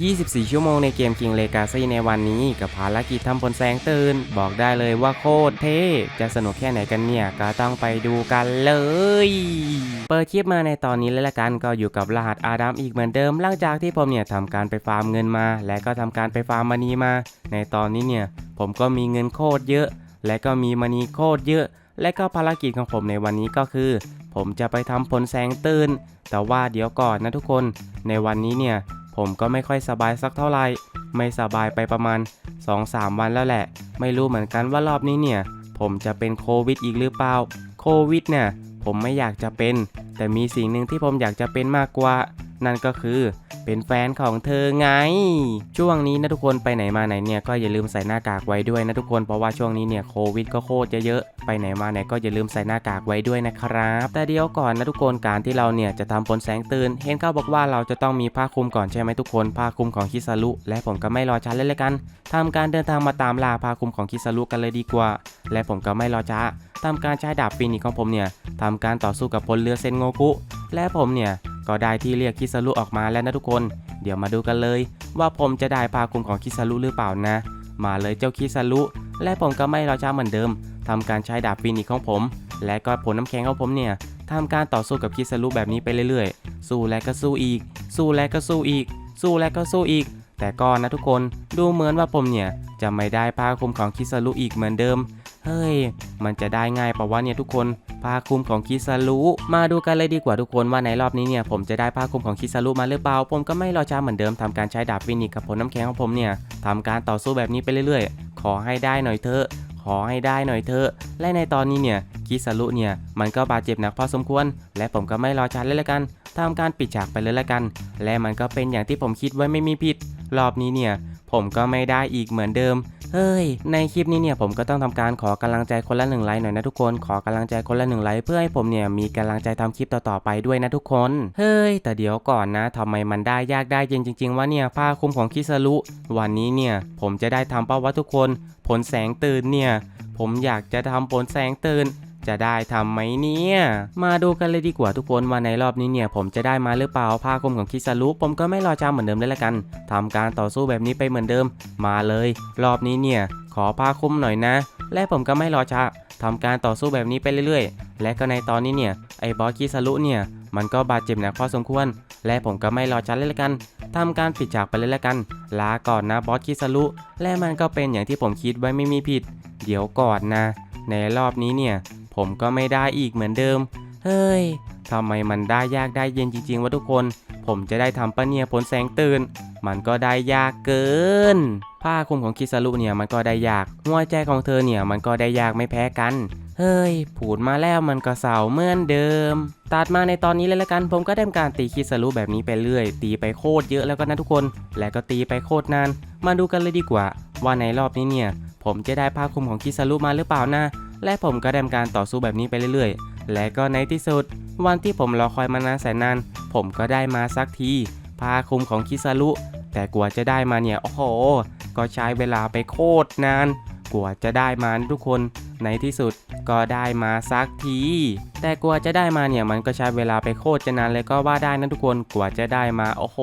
24 ชั่วโมงในเกม King Legacy ในวันนี้กับภารกิจทำผลแสงตื่น บอกได้เลยว่าโคตรเท่ จะสนุกแค่ไหนกันเนี่ย ก็ต้องไปดูกันเลย เปิดคลิปมาในตอนนี้เลยละกันก็อยู่กับรหัสอาดัมอีกเหมือนเดิม หลังจากที่ผมเนี่ยทำการไปฟาร์มเงินมา และก็ทำการไปฟาร์มมณีมา ในตอนนี้เนี่ย ผมก็มีเงินโคตรเยอะ และก็มีมณีโคตรเยอะ และก็ภารกิจของผมในวันนี้ก็คือ ผมจะไปทำผลแสงตื่น แต่ว่าเดี๋ยวก่อนนะทุกคน ในวันนี้เนี่ย ผมก็ไม่ค่อยสบายสักเท่าไหร่ ไม่สบายไปประมาณ 2-3 วันแล้วแหละ ไม่รู้เหมือนกันว่ารอบนี้เนี่ย ผมจะเป็นโควิดอีกหรือเปล่า โควิดเนี่ยผมไม่อยากจะเป็น แต่มีสิ่งหนึ่งที่ผมอยากจะเป็นมากกว่า นั่นก็คือ เป็นแฟนของเธอไง ช่วงนี้นะทุกคนไปไหนมาไหนเนี่ยก็อย่าลืมใส่หน้ากากไว้ด้วยนะทุกคนเพราะว่าช่วงนี้เนี่ยโควิดก็โคตรเยอะไปไหนมาไหนก็อย่าลืมใส่หน้ากากไว้ด้วยนะครับ แต่เดี๋ยวก่อนนะทุกคนการที่เราเนี่ยจะทำผลแสงตื่นเห็นเขาบอกว่าเราจะต้องมีผ้าคลุมก่อนใช่ไหมทุกคนผ้าคลุมของคิสารุและผมก็ไม่รอช้าเลยละกันทำการเดินทางมาตามล่าผ้าคลุมของคิสารุกันเลยดีกว่า และผมก็ไม่รอช้าทำการใช้ดาบฟินิกของผมเนี่ยทำการต่อสู้กับพลเรือเซนโงกุและผมเนี่ย ก็ได้ที่เรียกคิสารุออกมาแล้วนะทุกคน เดี๋ยวมาดูกันเลย ว่าผมจะได้ผ้าคุมของคิสารุหรือเปล่านะ มาเลยเจ้าคิสารุและผมก็ไม่รอช้าเหมือนเดิมทำการใช้ดาบฟินิกของผม และก็ผลน้ำแข็งของผมเนี่ยทำการต่อสู้กับคิสารุแบบนี้ไปเรื่อยๆ สู้และก็สู้อีก สู้และก็สู้อีก สู้และก็สู้อีก แต่ก็นะทุกคนดูเหมือนว่าผมเนี่ยจะไม่ได้ผ้าคุมของคิสารุอีกเหมือนเดิม เฮ้ย มันจะได้ง่ายปะวะเนี่ยทุกคน ผ้าคลุมของคิสารุมาดูกันเลยดีกว่าทุกคนว่าในรอบนี้เนี่ยผมจะได้ผ้าคลุมของคิสารุมาหรือเปล่า ผมก็ไม่รอช้าเหมือนเดิมทำการใช้ดาบฟินิกกับผลน้ำแข็งของผมเนี่ยทำการต่อสู้แบบนี้ไปเรื่อยๆ ขอให้ได้หน่อยเถอะขอให้ได้หน่อยเถอะ และในตอนนี้เนี่ยคิสารุเนี่ยมันก็บาดเจ็บหนักพอสมควร และผมก็ไม่รอช้าเลยละกันทำการปิดฉากไปเลยละกัน และมันก็เป็นอย่างที่ผมคิดไว้ไม่มีผิด รอบนี้เนี่ย ผมก็ไม่ได้อีกเหมือนเดิม เฮ้ย ในคลิปนี้เนี่ยผมก็ต้องทำการขอกำลังใจคนละหนึ่งไลค์หน่อยนะทุกคน ขอกำลังใจคนละหนึ่งไลค์เพื่อให้ผมเนี่ยมีกำลังใจทำคลิปต่อๆไปด้วยนะทุกคน เฮ้ย แต่เดี๋ยวก่อนนะทำไมมันได้ยากได้เย็นจริง ๆ ว่าเนี่ยผ้าคลุมของคิสรุ วันนี้เนี่ยผมจะได้ทำเป้าวะทุกคน ผลแสงตื่นเนี่ย ผมอยากจะทำผลแสงตื่น จะได้ทำไหมเนี่ย มาดูกันเลยดีกว่าทุกคนว่าในรอบนี้เนี่ย ผมจะได้มาหรือเปล่าผ้าคลุมของคิสรุผมก็ไม่รอช้าเหมือนเดิมเลยละกันทำการต่อสู้แบบนี้ไปเหมือนเดิม มาเลย รอบนี้เนี่ย ขอผ้าคลุมหน่อยนะ และผมก็ไม่รอช้าทำการต่อสู้แบบนี้ไปเรื่อยๆ และก็ในตอนนี้เนี่ยไอ้บอสคิสรุเนี่ยมันก็บาดเจ็บหนักพอสมควร และผมก็ไม่รอช้าเลยละกันทำการปิดฉากไปเลยละกัน ลาก่อนนะบอสคิสรุและมันก็เป็นอย่างที่ผมคิดไว้ไม่มีผิด เดี๋ยวก่อนนะ ในรอบนี้เนี่ย ผมก็ไม่ได้อีกเหมือนเดิม เฮ้ยทำไมมันได้ยากได้เย็นจริงๆวะทุกคน ผมจะได้ทำปะเนี่ยผลแสงตื่น มันก็ได้ยากเกิน ผ้าคลุมของคิสารุเนี่ยมันก็ได้ยาก หัวใจของเธอเนี่ยมันก็ได้ยากไม่แพ้กัน เฮ้ย ผูดมาแล้วมันก็เสาเหมือนเดิม ตัดมาในตอนนี้เลยละกัน ผมก็ได้ทำการตีคิสารุแบบนี้ไปเรื่อย ตีไปโคตรเยอะแล้วก็นะทุกคน และก็ตีไปโคตรนาน มาดูกันเลยดีกว่า ว่าในรอบนี้เนี่ย ผมจะได้ผ้าคลุมของคิสารุมาหรือเปล่านะ และผมก็ได้ทำการต่อสู้แบบนี้ไปเรื่อยๆ และก็ในที่สุด วันที่ผมรอคอยมานานแสนนาน ผมก็ได้มาสักทีผ้าคลุมของคิซารุแต่กว่าจะได้มาเนี่ย โอ้โห ก็ใช้เวลาไปโคตรนาน กว่าจะได้มาทุกคนในที่สุด ก็ได้มาสักที แต่กว่าจะได้มาเนี่ยมันก็ใช้เวลาไปโคตรจะนานเลยก็ว่าได้นะทุกคนกว่าจะได้มาโอ้โห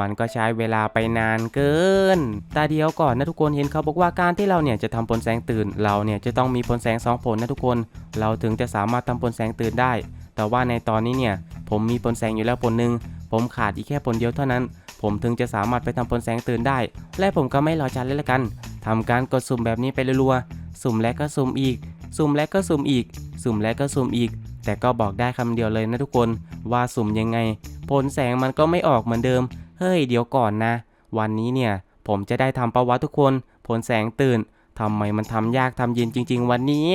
มันก็ใช้เวลาไปนานเกินแต่เดียวก่อนนะทุกคนเห็นเขาบอกว่าการที่เราเนี่ยจะทำผลแสงตื่นเราเนี่ยจะต้องมีผลแสงสองผลนะทุกคน เราถึงจะสามารถทำผลแสงตื่นได้ แต่ว่าในตอนนี้เนี่ยผมมีผลแสงอยู่แล้วผลหนึ่งผมขาดอีกแค่ผลเดียวเท่านั้น ผมถึงจะสามารถไปทำผลแสงตื่นได้ และผมก็ไม่รอช้าเลยละกันทำการกดสุ่มแบบนี้ไปรัวๆสุ่มและก็สุ่มอีก สุ่มและก็สุ่มอีก สุ่มและก็สุ่มอีก แต่ก็บอกได้คำเดียวเลยนะทุกคนว่าสุ่มยังไง ผลแสงมันก็ไม่ออกเหมือนเดิม เฮ้ยเดี๋ยวก่อนนะ วันนี้เนี่ยผมจะได้ทำประวัติทุกคน ผลแสงตื่นทำไมมันทำยากทำเย็นจริง ๆ วันนี้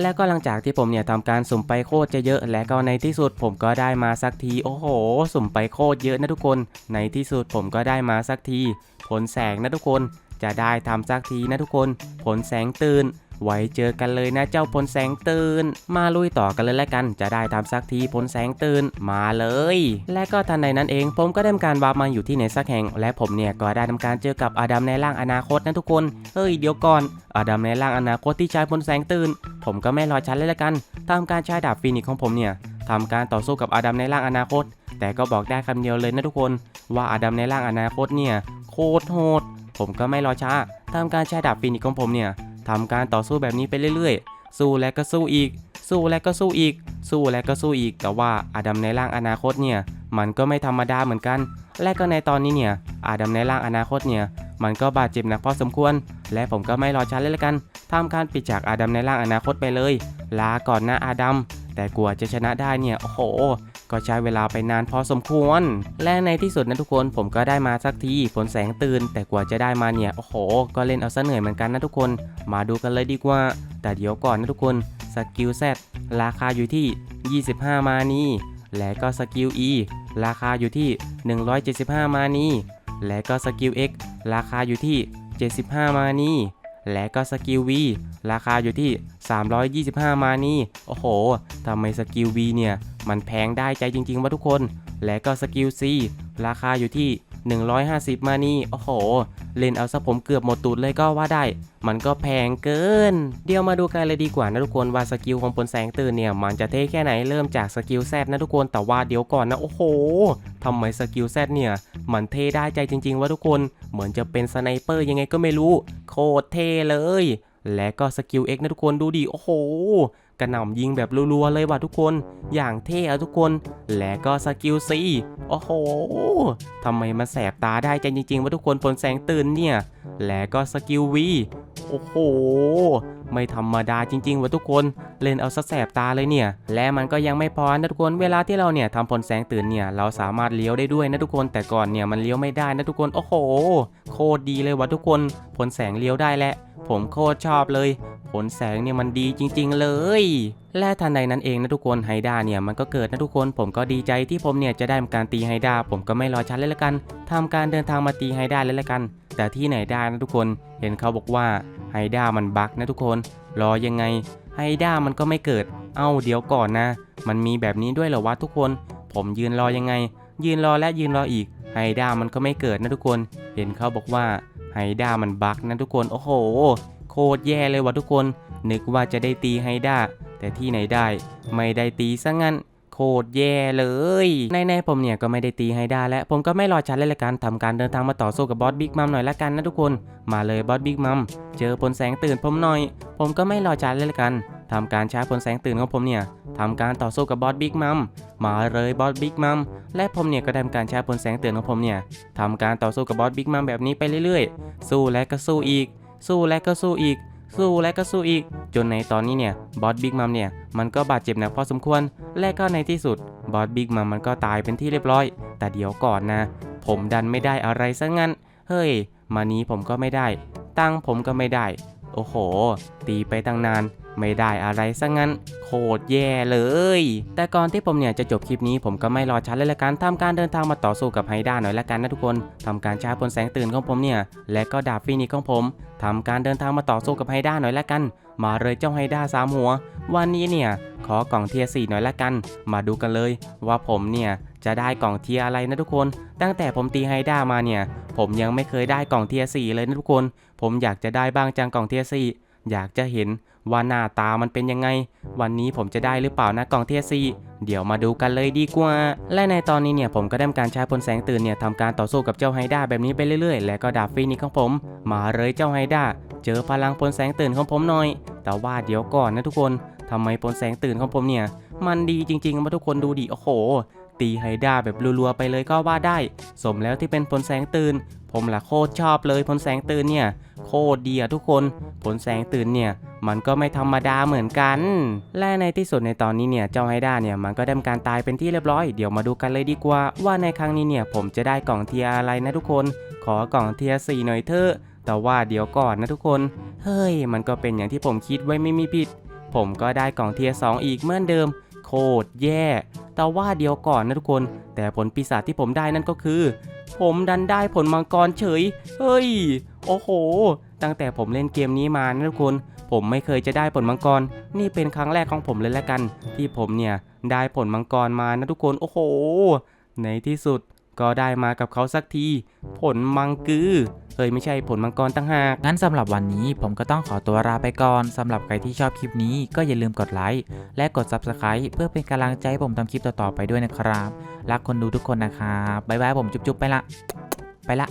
และก็หลังจากที่ผมเนี่ยทำการสุ่มไปโคตรจะเยอะ และก็ในที่สุดผมก็ได้มาสักที โอ้โห สุ่มไปโคตรเยอะนะทุกคน ในที่สุดผมก็ได้มาสักที ผลแสงนะทุกคน จะได้ทำสักทีนะทุกคน ผลแสงตื่น ไว้เจอกันเลยนะเจ้าผลแสงตื่น มาลุยต่อกันเลยแล้วกัน จะได้ทำสักทีผลแสงตื่นมาเลย และก็ทันใดนั้นเอง ผมก็ได้ทำการวาร์ปมาอยู่ที่ไหนสักแห่ง และผมเนี่ยก็ได้ทำการเจอกับอาดัมในร่างอนาคตนะทุกคนเฮ้ยเดี๋ยวก่อนอาดัมในร่างอนาคตที่ใช้ผลแสงตื่น ผมก็ไม่รอช้าเลยละกันตามการใช้ดาบฟินิกของผมเนี่ยทำการต่อสู้กับอาดัมในร่างอนาคต แต่ก็บอกได้คำเดียวเลยนะทุกคน ว่าอาดัมในร่างอนาคตเนี่ยโคตรโหด ผมก็ไม่รอช้าทำการใช้ดาบฟินิกของผมเนี่ย ทำการต่อสู้แบบนี้ไปเรื่อยๆ สู้และก็สู้อีก สู้และก็สู้อีก สู้และก็สู้อีก แต่ว่าอาดัมในร่างอนาคตเนี่ย มันก็ไม่ธรรมดาเหมือนกัน และก็ในตอนนี้เนี่ย อาดัมในร่างอนาคตเนี่ย มันก็บาดเจ็บหนักพอสมควร และผมก็ไม่รอช้าเลยละกันทำการปิดจากอาดัมในร่างอนาคตไปเลย ลาก่อนนะอาดัม แต่กลัวจะชนะได้เนี่ย โอ้โห ก็ใช้เวลาไปนานพอสมควร และในที่สุดนะทุกคนผมก็ได้มาสักทีผลแสงตื่น แต่กว่าจะได้มาเนี่ยโอ้โห ก็เล่นเอาซะเหนื่อยเหมือนกันนะทุกคน มาดูกันเลยดีกว่า แต่เดี๋ยวก่อนนะทุกคนสกิล Z ราคาอยู่ที่ 25 มานีและก็สกิล E ราคาอยู่ที่ 175 มานีและก็สกิล X ราคาอยู่ที่ 75 มานี และก็สกิลวีราคาอยู่ที่ 325 มานีโอ้โหทำไมสกิลวีเนี่ย มันแพงได้ใจจริงๆวะทุกคน และก็สกิลซีราคาอยู่ที่ 150 มานีโอ้โห เล่นเอาซะผมเกือบหมดตูดเลยก็ว่าได้ มันก็แพงเกิน เดี๋ยวมาดูกันเลยดีกว่านะทุกคนว่าสกิลของพลแสงตื่นเนี่ยมันจะเท่แค่ไหนเริ่มจากสกิลแซดนะทุกคนแต่ว่าเดี๋ยวก่อนนะโอ้โหทำไมสกิลแซดเนี่ยมันเท่ได้ใจจริง ๆ ว่าทุกคนเหมือนจะเป็นสไนเปอร์ยังไงก็ไม่รู้ โคตรเท่เลยและก็สกิล X นะทุกคนดูดิ โอ้โห กระหน่ำยิงแบบรัวๆเลยว่ะทุกคน อย่างเท่อะทุกคน และก็สกิล C โอ้โหทำไมมันแสบตาได้ใจจริงๆว่าทุกคนผลแสงตื่นเนี่ย และก็สกิลวีโอ้โห ไม่ธรรมดาจริงๆวะทุกคน เล่นเอาซะแสบตาเลยเนี่ย และมันก็ยังไม่พอนะทุกคนเวลาที่เราเนี่ยทำผลแสงตื่นเนี่ยเราสามารถเลี้ยวได้ด้วยนะทุกคน แต่ก่อนเนี่ยมันเลี้ยวไม่ได้นะทุกคนโอ้โห โคตรดีเลยวะทุกคน ผลแสงเลี้ยวได้แหละ ผมโคตรชอบเลย ผลแสงเนี่ยมันดีจริง ๆ เลยและทันใดนั้นเองนะทุกคนไฮด้าเนี่ยมันก็เกิดนะทุกคนผมก็ดีใจที่ผมเนี่ยจะได้ทำการตีไฮด้าผมก็ไม่รอช้าเลยละกันทำการเดินทางมาตีไฮด้าเลยละกัน แต่ที่ไหนได้นะทุกคน เห็นเขาบอกว่าไฮด้ามันบั๊กนะทุกคน รอยังไงไฮด้ามันก็ไม่เกิด เอ้าเดี๋ยวก่อนนะ มันมีแบบนี้ด้วยเหรอวะทุกคน ผมยืนรอยังไง ยืนรอและยืนรออีก ไฮด้ามันก็ไม่เกิดนะทุกคน เห็นเขาบอกว่าไฮด้ามันบั๊กนะทุกคน โอ้โห โคตรแย่เลยวะทุกคน นึกว่าจะได้ตีไฮด้าแต่ที่ไหนได้ ไม่ได้ตีซะงั้น ตรแย่เลยในๆผมเนี่ยก็ไม่ได้ตีไฮด้าและผมก็ไม่รอชัดเลยละกันทำการเดินทางมาต่อสู้กับบอสบิ๊กมัมหน่อยละกันนะทุกคน มาเลยบอสบิ๊กมัมเจอพลแสงตื่นผมหน่อย ผมก็ไม่รอช้าเลยละกันทำการใช้พลแสงตื่นของผมเนี่ยทำการต่อสู้กับบอสบิ๊กมัมมาเลยบอสบิ๊กมัมและผมเนี่ยก็ทำการใช้พลแสงตื่นของผมเนี่ยทำการต่อสู้กับบอสบิ๊กมัมแบบนี้ไปเรื่อยๆ สู้และก็สู้อีก สู้และก็สู้อีก สู้และก็สู้อีก จนในตอนนี้เนี่ยบอสบิ๊กมัมเนี่ยมันก็บาดเจ็บหนักพอสมควร และก็ในที่สุดบอสบิ๊กมัมมันก็ตายเป็นที่เรียบร้อย แต่เดี๋ยวก่อนนะ ผมดันไม่ได้อะไรซะงั้น เฮ้ย มานี้ผมก็ไม่ได้ ตังผมก็ไม่ได้ โอ้โห ตีไปตั้งนาน ไม่ได้อะไรซะงั้น โคตรแย่เลย แต่ก่อนที่ผมเนี่ยจะจบคลิปนี้ผมก็ไม่รอช้าเลยละกันทำการเดินทางมาต่อสู้กับไฮด้าหน่อยละกันนะทุกคนทำการใช้พลแสงตื่นของผมเนี่ย และก็ดาบฟินิกของผมทำการเดินทางมาต่อสู้กับไฮด้าหน่อยละกัน มาเลยเจ้าไฮด้าสามหัว วันนี้เนี่ยขอกล่องเทียสี่หน่อยละกัน มาดูกันเลยว่าผมเนี่ยจะได้กล่องเทียอะไรนะทุกคน ตั้งแต่ผมตีไฮด้ามาเนี่ย ผมยังไม่เคยได้กล่องเทียสี่เลยนะทุกคน ผมอยากจะได้บ้างจังกล่องเทียสี่ อยากจะเห็นว่าหน้าตามันเป็นยังไง วันนี้ผมจะได้หรือเปล่านะกล่องเทียร์สี่เดี๋ยวมาดูกันเลยดีกว่า และในตอนนี้เนี่ยผมก็ได้ทำการใช้พลแสงตื่นเนี่ยทำการต่อสู้กับเจ้าไฮด้าแบบนี้ไปเรื่อยๆ และก็ดาบฟีนิกของผม มาเลยเจ้าไฮด้าเจอพลังพลแสงตื่นของผมหน่อย แต่ว่าเดี๋ยวก่อนนะทุกคนทำไมพลแสงตื่นของผมเนี่ย มันดีจริงๆมาทุกคนดูดิโอ้โห ตีไฮด้าแบบรัวๆไปเลยก็ว่าได้ สมแล้วที่เป็นพลแสงตื่น ผมละโคตรชอบเลยพลแสงตื่นเนี่ย โคตรดีอะทุกคนผลแสงตื่นเนี่ยมันก็ไม่ธรรมดาเหมือนกัน และในที่สุดในตอนนี้เนี่ยเจ้าไฮด้าเนี่ยมันก็ได้การตายเป็นที่เรียบร้อย เดี๋ยวมาดูกันเลยดีกว่า ว่าในครั้งนี้เนี่ยผมจะได้กล่องเทียอะไรนะทุกคน ขอกล่องเทียสี่หน่อยเถอะ แต่ว่าเดี๋ยวก่อนนะทุกคน เฮ้ย มันก็เป็นอย่างที่ผมคิดไว้ไม่มีผิด ผมก็ได้กล่องเทียสองอีกเหมือนเดิม คตรแย่ แต่ว่าเดียวก่อนนะทุกคน แต่ผลปีศาจที่ผมได้นั่นก็คือ ผมดันได้ผลมังกรเฉย เฮ้ย โอ้โห ตั้งแต่ผมเล่นเกมนี้มานะทุกคน ผมไม่เคยจะได้ผลมังกร นี่เป็นครั้งแรกของผมเลยละกัน ที่ผมเนี่ยได้ผลมังกรมานะทุกคน โอ้โห ในที่สุดก็ได้มากับเขาสักที ผลมังกือ เฮ้ยไม่ใช่ผลมังกรตั้งหาก งั้นสำหรับวันนี้ผมก็ต้องขอตัวลาไปก่อนสำหรับใครที่ชอบคลิปนี้ก็อย่าลืมกดไลค์และกด Subscribe เพื่อเป็นกำลังใจให้ผมทำคลิปต่อๆไปด้วยนะครับ รักคนดูทุกคนนะครับบ๊ายบายผมจุ๊บๆไปละ ไปละ